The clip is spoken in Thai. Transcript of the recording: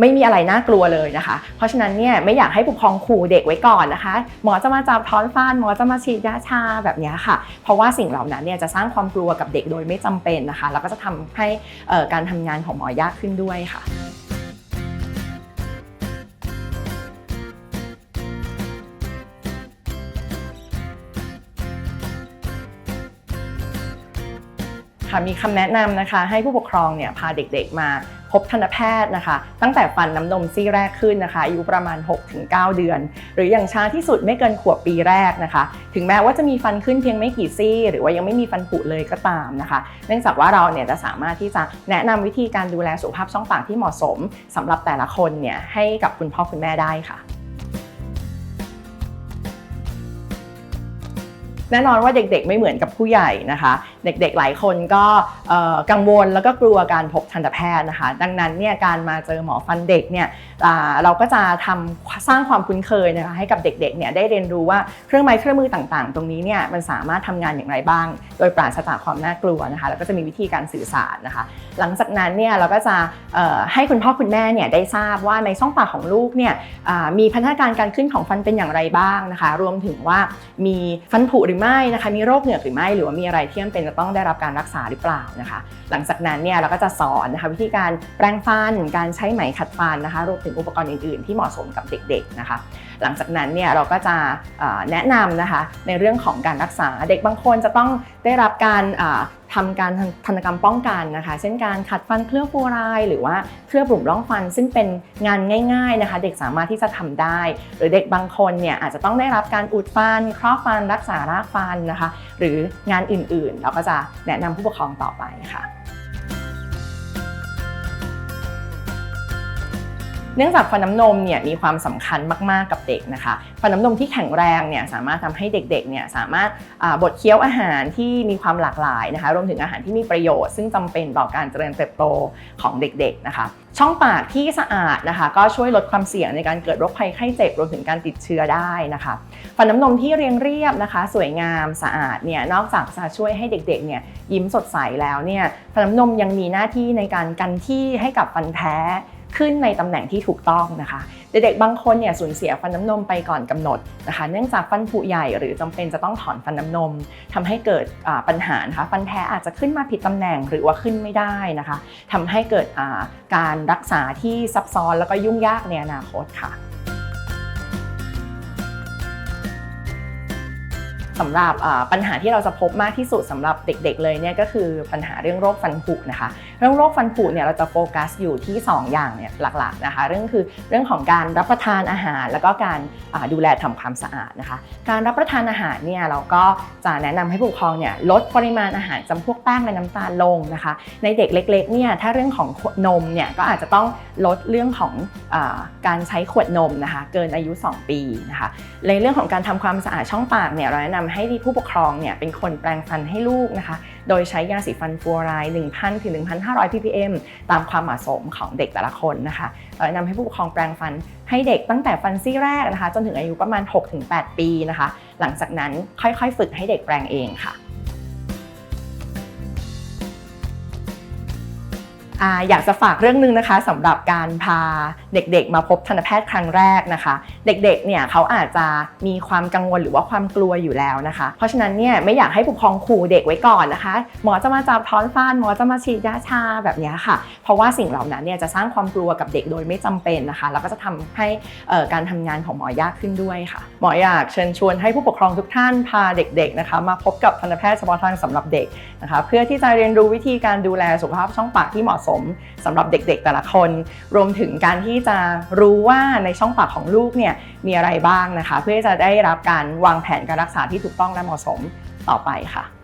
ไม่มีอะไรน่ากลัวเลยนะคะ เพราะฉะนั้นเนี่ยไม่อยากให้ผู้ปกครองขู่เด็กไว้ก่อนนะคะ หมอจะมาจับท้อนฟันหมอจะมาฉีดยาชาแบบนี้ค่ะ เพราะว่าสิ่งเหล่านั้นเนี่ยจะสร้างความกลัวกับเด็กโดยไม่จำเป็นนะคะ แล้วก็จะทำให้การทำงานของหมอยากขึ้นด้วยค่ะ ค่ะมีคำแนะนำนะคะ ให้ผู้ปกครองเนี่ยพาเด็กๆมาพบทันตแพทย์นะคะ ตั้งแต่ฟันน้ำนมซี่แรกขึ้นนะคะอายุประมาณ 6-9 เดือน หรืออย่างช้าที่สุดไม่เกินขวบปีแรกนะคะ ถึงแม้ว่าจะมีฟันขึ้นเพียงไม่กี่ซี่ หรือว่ายังไม่มีฟันผุเลยก็ตามนะคะ เนื่องจากว่าเราเนี่ยจะสามารถที่จะแนะนำวิธีการดูแลสุขภาพช่องปากที่เหมาะสมสำหรับแต่ละคนเนี่ยให้กับคุณพ่อคุณแม่ได้ค่ะ แน่นอนว่าเด็กๆไม่เหมือนกับผู้ใหญ่นะคะ เด็กๆหลายคนก็กังวลแล้วก็กลัวการพบทันตแพทย์นะคะ ดังนั้นเนี่ยการมาเจอหมอฟันเด็กเนี่ยเราก็จะทำสร้างความคุ้นเคยนะคะให้กับเด็กๆเนี่ยได้เรียนรู้ว่าเครื่องไม้เครื่องมือต่างๆ ตรงนี้เนี่ยมันสามารถทำงานอย่างไรบ้าง โดยปราศจากความน่ากลัวนะคะแล้วก็จะมีวิธีการสื่อสารนะคะ หลังจากนั้นเนี่ยเราก็จะให้คุณพ่อคุณแม่เนี่ยได้ทราบว่าในช่องปากของลูกเนี่ยมีพัฒนาการการขึ้นของฟันเป็นอย่างไรบ้างนะคะ รวมถึงว่ามีฟันผุหรือไม่นะคะมีโรคเหงือกหรือไม่หรือว่ามีอะไรที่จำเป็นจะต้องได้รับการรักษาหรือเปล่านะคะ หลังจากนั้นเนี่ยเราก็จะสอนนะคะวิธีการแปรงฟันการใช้ไหมขัดฟันนะคะรวมถึงอุปกรณ์อื่น ๆ ที่เหมาะสมกับเด็กๆนะคะหลังจากนั้นเนี่ยเราก็จะแนะนำนะคะในเรื่องของการรักษาเด็กบางคนจะต้องได้รับการ ทำการทันตกรรมป้องกันนะคะ เช่นการขัดฟันเคลือบฟลูอไรด์หรือว่าเคลือบหลุมร่องฟัน ซึ่งเป็นงานง่าย ๆนะคะ เด็กสามารถที่จะทำได้ หรือเด็กบางคนเนี่ยอาจจะต้องได้รับการอุดฟัน ครอบฟันรักษารากฟันนะคะ หรืองานอื่นๆ เราก็จะแนะนำผู้ปกครองต่อไปค่ะ เนื่องจากฟันน้ำนมเนี่ยมีความสำคัญมากๆกับเด็กนะคะ ฟันน้ำนมที่แข็งแรงเนี่ยสามารถทำให้เด็กๆเนี่ยสามารถบดเคี้ยวอาหารที่มีความหลากหลายนะคะรวมถึงอาหารที่มีประโยชน์ ซึ่งจำเป็นต่อการเจริญเติบโตของเด็กๆนะคะ ช่องปากที่สะอาดนะคะก็ช่วยลดความเสี่ยงในการเกิดโรคภัยไข้เจ็บรวมถึงการติดเชื้อได้นะคะ ฟันน้ำนมที่เรียงเรียบนะคะ สวยงามสะอาดเนี่ยนอกจากจะช่วยให้เด็กๆเนี่ยยิ้มสดใสแล้วเนี่ยฟันน้ำนมยังมีหน้าที่ในการกันที่ให้กับฟันแท้ ขึ้นในตำแหน่งที่ถูกต้องนะคะ เด็กๆบางคนเนี่ยสูญเสียฟันน้ำนมไปก่อนกำหนดนะคะ เนื่องจากฟันผุใหญ่หรือจำเป็นจะต้องถอนฟันน้ำนมทำให้เกิดปัญหานะคะฟันแท้อาจจะขึ้นมาผิดตำแหน่งหรือว่าขึ้นไม่ได้นะคะทำให้เกิดการรักษาที่ซับซ้อนแล้วก็ยุ่งยากในอนาคตค่ะ สำหรับปัญหาที่เราจะพบมากที่สุดสำหรับเด็กๆเลยเนี่ยก็คือปัญหาเรื่องโรคฟันผุนะคะ เรื่องโรคฟันผุเนี่ยเราจะโฟกัสอยู่ที่ 2 อย่างเนี่ยหลักๆนะคะ เรื่องคือเรื่องของการรับประทานอาหาร แล้วก็การดูแลทำความสะอาดนะคะ การรับประทานอาหารเนี่ยเราก็จะแนะนำให้ผู้ปกครองเนี่ยลดปริมาณอาหารจำพวกแป้งและน้ำตาลลงนะคะ ในเด็กเล็กๆเนี่ยถ้าเรื่องของนมเนี่ยก็อาจจะต้องลดเรื่องของอการใช้ขวดนมนะคะ เกินอายุ 2 ปีนะคะในเรื่องของการทำความสะอาดช่องปากเนี่ยเราแนะนำให้ผู้ปกครองเนี่ยเป็นคนแปลงฟันให้ลูกนะคะ โดยใช้ยาสีฟันฟลูออไรด์1,000ถึง1,500 ppm ตามความเหมาะสมของเด็กแต่ละคนนะคะเราแนะนำให้ผู้ปกครองแปลงฟันให้เด็กตั้งแต่ฟันซี่แรกนะคะ จนถึงอายุประมาณ 6-8 ปีนะคะ หลังจากนั้นค่อยๆ ฝึกให้เด็กแปลงเองค่ะ อยากจะฝากเรื่องหนึงนะคะสำหรับการพาเด็กๆ มาพบทันตแพทย์ครั้งแรกนะคะ เด็กๆเนี่ยเขาอาจจะมีความกังวลหรือว่าความกลัวอยู่แล้วนะคะ เพราะฉะนั้นเนี่ยไม่อยากให้ผู้ปกครองขู่เด็กไว้ก่อนนะคะ หมอจะมาจับถอนฟันหมอจะมาฉีดยาชาแบบนี้ค่ะ เพราะว่าสิ่งเหล่านั้นเนี่ยจะสร้างความกลัวกับเด็กโดยไม่จำเป็นนะคะ แล้วก็จะทำให้การทำงานของหมอยากขึ้นด้วยค่ะ หมออยากเชิญชวนให้ผู้ปกครองทุกท่านพาเด็กๆนะคะมาพบกับทันตแพทย์เฉพาะทางสำหรับเด็กนะคะ เพื่อที่จะเรียนรู้วิธีการดูแลสุขภาพช่องปากที่เหมาะสมสำหรับเด็กๆแต่ละคน รวมถึงการที่จะรู้ว่าในช่องปากของลูกเนี่ยมีอะไรบ้างนะคะ เพื่อจะได้รับการวางแผนการรักษาที่ถูกต้องและเหมาะสมต่อไปค่ะ